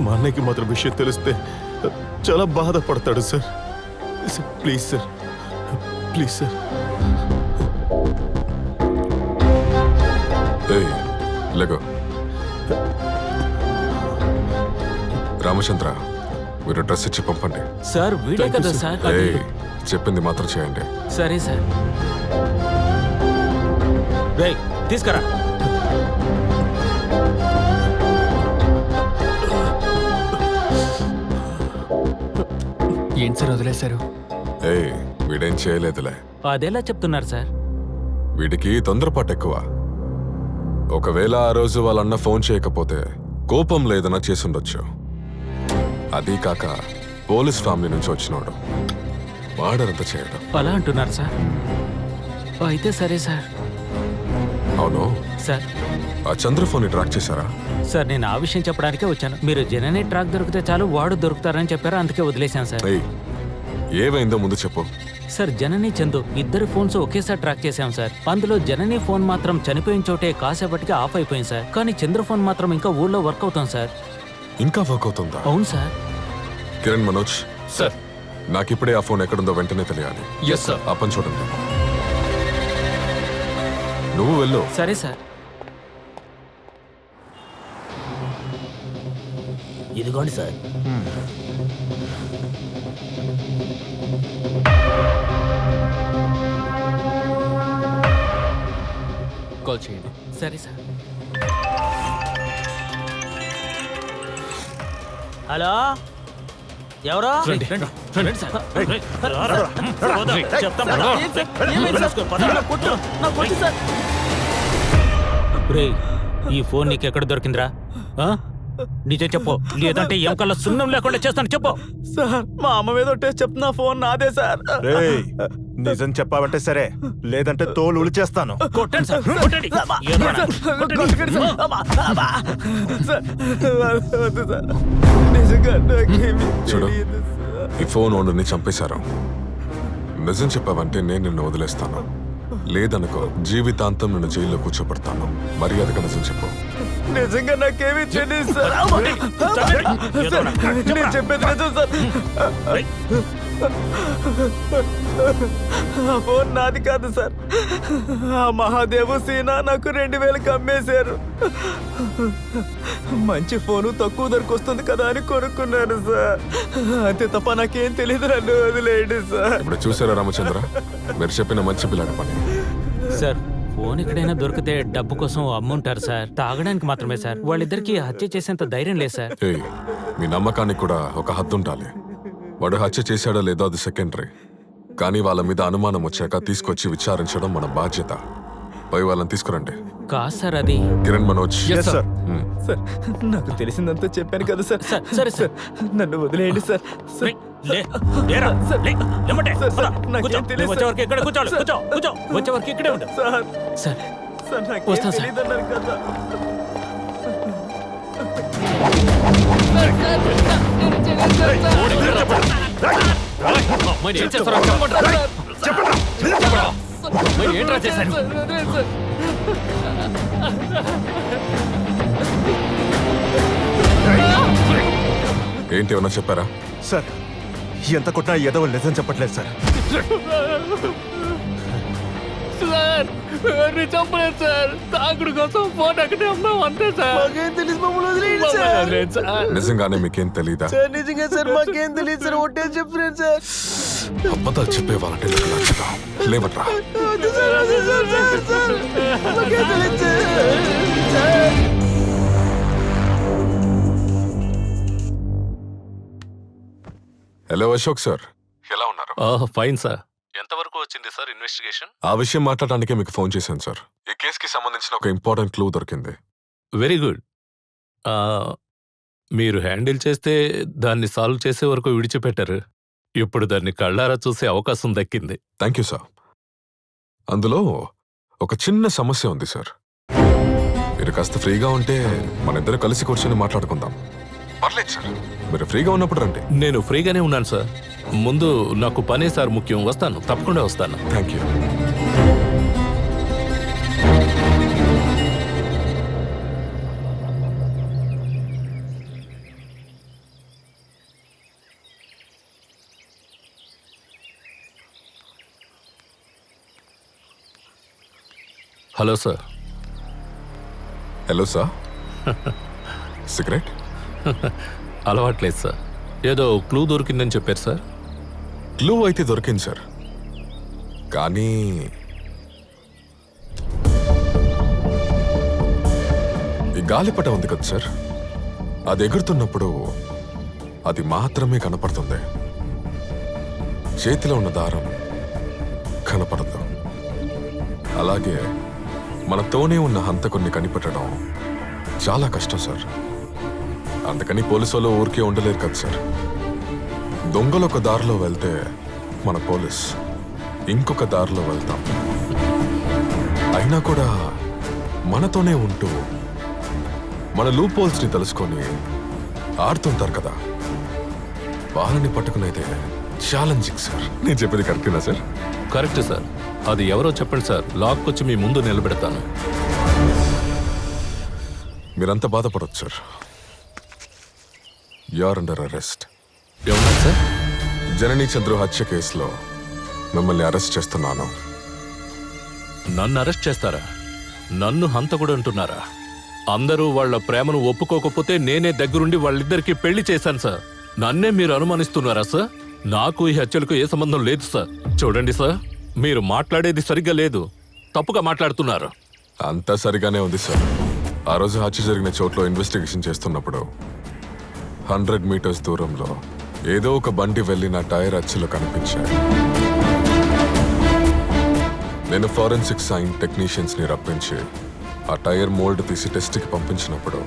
మా అన్నయ్యకి మాత్రం విషయం తెలిస్తే చాలా బాధపడతాడు sir. Please sir. Please sir. Ramachandra మీరు డ్రెస్ ఇచ్చి పంపండి. సార్ వీడే కదా. సార్ చెప్పింది మాత్రం చేయండి. సరే సార్. తీసుకురా. ఏంటి సార్ వదిలేశారు? ఏయ్ వీడేం చేయలేదులే. అదెలా చెప్తున్నారు సార్. వీడికి తొందరపాటు ఎక్కువ. ఒకవేళ ఆ రోజు వాళ్ళన్న ఫోన్ చేయకపోతే కోపం లేదన్నా చేసుండొచ్చు. అదీ కాక పోలీస్ ఫ్యామిలీ నుంచి వచ్చినోడు. వాడరంత చేయడం? అలా అంటున్నారు సార్. అయితే సరే సార్. అవును. సార్. ఆ చంద్ర ఫోన్ ట్రాక్ చేశారా? సార్ నేను ఆ విషయం చెప్పడానికే వచ్చాను. మీరు జనని ట్రాక్ దొరికితే చాలు వాడు దొరుకుతారని చెప్పారు అందుకే వదిలేశాను సార్. ఏయ్ ఏమైందో ముందు చెప్పు. సార్ జనని చందు ఇద్దరు ఫోన్స్ ఒకేసారి ట్రాక్ చేశాం సార్. అందులో జనని ఫోన్ మాత్రం చనిపోయిన చోటే కాసేపటికి ఆఫ్ అయిపోయింది సార్. కానీ చంద్ర ఫోన్ మాత్రం ఇంకా ఊళ్ళో వర్క్ అవుతాం సార్. ఇంకా వర్క్ అవుతుందా? అవును సార్. కిరణ్ మనోజ్. సార్. నాకిప్పుడే ఆ ఫోన్ ఎక్కడుందో వెంటనే తెలియాలి. ఎస్ సార్ ఆ పని చూడండి. నువ్వు వెళ్ళు. సరే సార్. ఇదిగోండి సార్. కాల్ చేయండి. సరే సార్. హలో? ఎవరు? ఈ ఫోన్ నీకు ఎక్కడ దొరికిందిరా? నిజం చెప్పు. లేదంటే ఎంకల్లా సున్నం లేకుండా చేస్తాను చెప్పు. సార్ మా అమ్మ మీద ఒట్టే చెప్తున్నా ఫోన్ నాదే సార్. రేయ్ నిజం చెప్పావంటే సరే లేదంటే తోలు ఉలిచేస్తాను. కొట్టండి సార్ కొట్టండి. ఏదోనా? చూడు. ఈ ఫోన్ ఓనర్ని చంపేశారు. నిజం చెప్పావంటే నేను నిన్ను వదిలేస్తాను. లేదనుకో జీవితాంతం నిన్ను జైల్లో కూర్చోబెడతాను. మర్యాదగా నిజం చెప్పు. నిజంగా నాకేమీ తెలియదు సార్. నేను చెప్పేది నిజం సార్. ఆ ఫోన్ నాది కాదు సార్. ఆ మహాదేవు సీనా నాకు రెండు వేలకు అమ్మేశారు మంచి ఫోను తక్కువ ధరకు వస్తుంది కదా అని కొనుక్కున్నాను సార్. అంతే తప్ప నాకేం తెలియదు నన్ను వదిలేయండి సార్. ఇప్పుడు చూసారా రామచంద్ర? మీరు చెప్పిన మంచి పిల్లాడి పని. సార్. ఫోన్ ఎక్కడైనా దొరికితే డబ్బు కోసం అమ్ముంటారు సార్. తాగడానికి మాత్రమే సార్. వాళ్ళిద్దరికి హత్య చేసేంత ధైర్యం లేదు సార్. ఏయ్ మీ నమ్మకానికి కూడా ఒక హద్దు ఉండాలి. వాడు హత్య చేశాడో లేదో అది సెకండరీ. కానీ వాళ్ళ మీద అనుమానం వచ్చాక తీసుకొచ్చి విచారించడం మన బాధ్యత. పై వాళ్ళని తీసుకురండి. కాదు సార్ అది. Kiran Manoj. Yes sir. Sir నాకు తెలిసిందంతా చెప్పాను కదా సార్ సార్, సరే సార్. నన్ను వదిలేయండి సార్ సార్ లే, లేరా, లే, ఎమ్మటే, సార్, పద, సార్, నాకేం కూర్చో. తెలియదు నువ్వు వచ్చే సార్. వరకు ఇక్కడ కూర్చోవాలి కూర్చో. కూర్చో వచ్చే వరకు ఇక్కడే ఉండు. సార్ సార్ సార్ నాకు వస్తాను సార్. తెలియదు అన్నారు కదా. అమ్మాయిని ఏం చేస్తారో చెప్పండి. అమ్మాయిని ఏంట్రా చేశారు? ఏంటి ఏమన్నా చెప్పారా? సార్ ఎంత కొట్టినా ఎదవలు నిజం చెప్పట్లేదు సార్. సార్ చంపలేదు సార్. తాగుడు కోసం ఫోన్ అక్కడే అమ్మాం అంతే సార్. మాకేం తెలియదు మమ్మల్ని వదిలేయండి సార్. లేదు సార్. నిజంగానే మీకేం తెలీదా? సార్ నిజంగా సార్ మాకేం తెలియదు సార్. ఒట్టే చెప్తున్నాను సార్. అబద్ధాలు చెప్పే వాళ్ళంటే నాకు నచ్చదు? లేవట్రా. వద్దు సార్, వద్దు సార్, సార్, సార్. మాకేం తెలియదు sir. Sir. Hello Ashok sir ఎలా ఉన్నారు? Fine sir. ఎంతవరకు వచ్చింది సార్ ఇన్వెస్టిగేషన్ ఆ విషయం మాట్లాడడానికే మీకు ఫోన్ చేశాను సార్. ఈ కేసుకి సంబంధించిన ఒక ఇంపార్టెంట్ క్లూ దొరికింది. వెరీ గుడ్ మీరు హ్యాండిల్ చేస్తే దాన్ని సాల్వ్ చేసే వరకు విడిచిపెట్టారు. ఇప్పుడు దాన్ని కళ్ళారా చూసే అవకాశం దక్కింది. థ్యాంక్ యూ సార్ అందులో ఒక చిన్న సమస్య ఉంది సార్. మీరు కాస్త ఫ్రీగా ఉంటే మన ఇద్దరు కలిసి కూర్చొని మాట్లాడుకుందాం. పర్లేదు సార్. మీరు ఫ్రీగా ఉన్నప్పుడు రండి. నేను ఫ్రీగానే ఉన్నాను సార్. ముందు నాకు పనే సార్ ముఖ్యం. వస్తాను. తప్పకుండా వస్తాను. Thank you hello sir. Hello sir cigarette అలవాట్లేదు సార్. ఏదో క్లూ దొరికిందని చెప్పారు సార్. క్లూ అయితే దొరికింది సార్. కానీ ఈ గాలిపట ఉంది కదా సార్. అది ఎగురుతున్నప్పుడు అది మాత్రమే కనపడుతుంది. చేతిలో ఉన్న దారం కనపడదు. అలాగే మనతోనే ఉన్న హంతకుని కనిపెట్టడం చాలా కష్టం సార్. అందుకని పోలీసు వాళ్ళు ఊరికే ఉండలేరు కదా సార్. దొంగలు ఒక దారిలో వెళ్తే మన పోలీస్ ఇంకొక దారిలో వెళ్తాం. అయినా కూడా మనతోనే ఉంటూ మన లూప్ని తెలుసుకొని ఆడుతుంటారు కదా. వాళ్ళని పట్టుకునేదే ఛాలెంజింగ్ సార్. నేను చెప్పేది కరెక్టేనా సార్? Correct sir. అది ఎవరో చెప్పండి సార్. లాక్ వచ్చి మీ ముందు నిలబెడతాను. మీరంతా బాధపడొచ్చు సార్. ఆర్ అండర్ అరెస్ట్ ఏమన్నారు సార్? జననీ చంద్రు హత్య కేసులో మిమ్మల్ని అరెస్ట్ చేస్తున్నాను. నన్ను అరెస్ట్ చేస్తారా? నన్ను హంతకుడు అంటున్నారా? అందరూ వాళ్ళ ప్రేమను ఒప్పుకోకపోతే నేనే దగ్గరుండి వాళ్ళిద్దరికి పెళ్ళి చేశాను సార్. నన్నే మీరు అనుమానిస్తున్నారా సార్? నాకు ఈ హత్యలకు ఏ సంబంధం లేదు సార్. చూడండి సార్ మీరు మాట్లాడేది సరిగ్గా లేదు. తప్పుగా మాట్లాడుతున్నారు. అంతా సరిగానే ఉంది సార్. ఆ రోజు హత్య జరిగిన చోట్లో ఇన్వెస్టిగేషన్ చేస్తున్నప్పుడు హండ్రెడ్ మీటర్స్ దూరంలో ఏదో ఒక బండి వెళ్ళి నా టైర్ అచ్చులో కనిపించాయి. నేను ఫారెన్సిక్ సైన్ టెక్నీషియన్స్ని రప్పించి ఆ టైర్ మోల్డ్ తీసి టెస్ట్కి పంపించినప్పుడు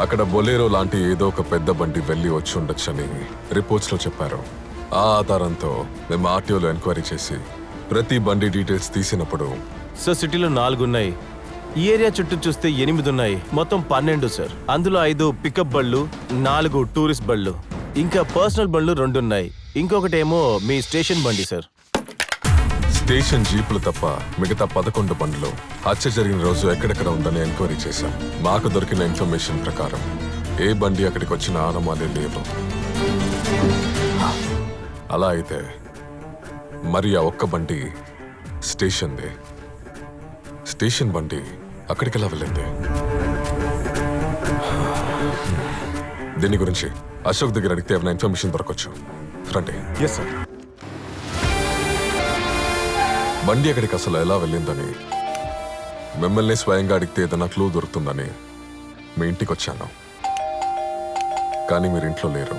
అక్కడ బొలేరో లాంటి ఏదో ఒక పెద్ద బండి వెళ్ళి వచ్చి ఉండొచ్చని రిపోర్ట్స్లో చెప్పారు. ఆ ఆధారంతో మేము ఆర్టీఓలో ఎంక్వైరీ చేసి ప్రతి బండి డీటెయిల్స్ తీసినప్పుడు సో సిటీలో నాలుగు ఉన్నాయి ఈ ఏరియా చుట్టూ చూస్తే ఎనిమిది ఉన్నాయి మొత్తం పన్నెండు సార్. అందులో ఐదు పికప్ బళ్ళు నాలుగు టూరిస్ట్ బళ్ళు. ఇంకా పర్సనల్ బళ్ళు రెండు ఉన్నాయి ఇంకొకటేమో మీ స్టేషన్ బండి సార్. స్టేషన్ జీపులు తప్ప మిగతా పదకొండు బండ్లు హత్య జరిగిన రోజు ఎక్కడెక్కడ ఉందని ఎంక్వైరీ చేశాం. మాకు దొరికిన ఇన్ఫర్మేషన్ ప్రకారం ఏ బండి అక్కడికి వచ్చిన ఆనమాలే లేవు అలా అయితే మరి ఆ ఒక్క బండి స్టేషన్దే. స్టేషన్ బండి అక్కడికి ఎలా వెళ్ళింది? దీని గురించి అశోక్ దగ్గర అడిగితే ఏమైనా ఇన్ఫర్మేషన్ దొరకచ్చు. రండి. ఎస్ సార్ బండి అక్కడికి అసలు ఎలా వెళ్ళిందని మిమ్మల్ని స్వయంగా అడిగితే ఏదైనా క్లూ దొరుకుతుందని మీ ఇంటికి వచ్చాను కానీ మీరు ఇంట్లో లేరు.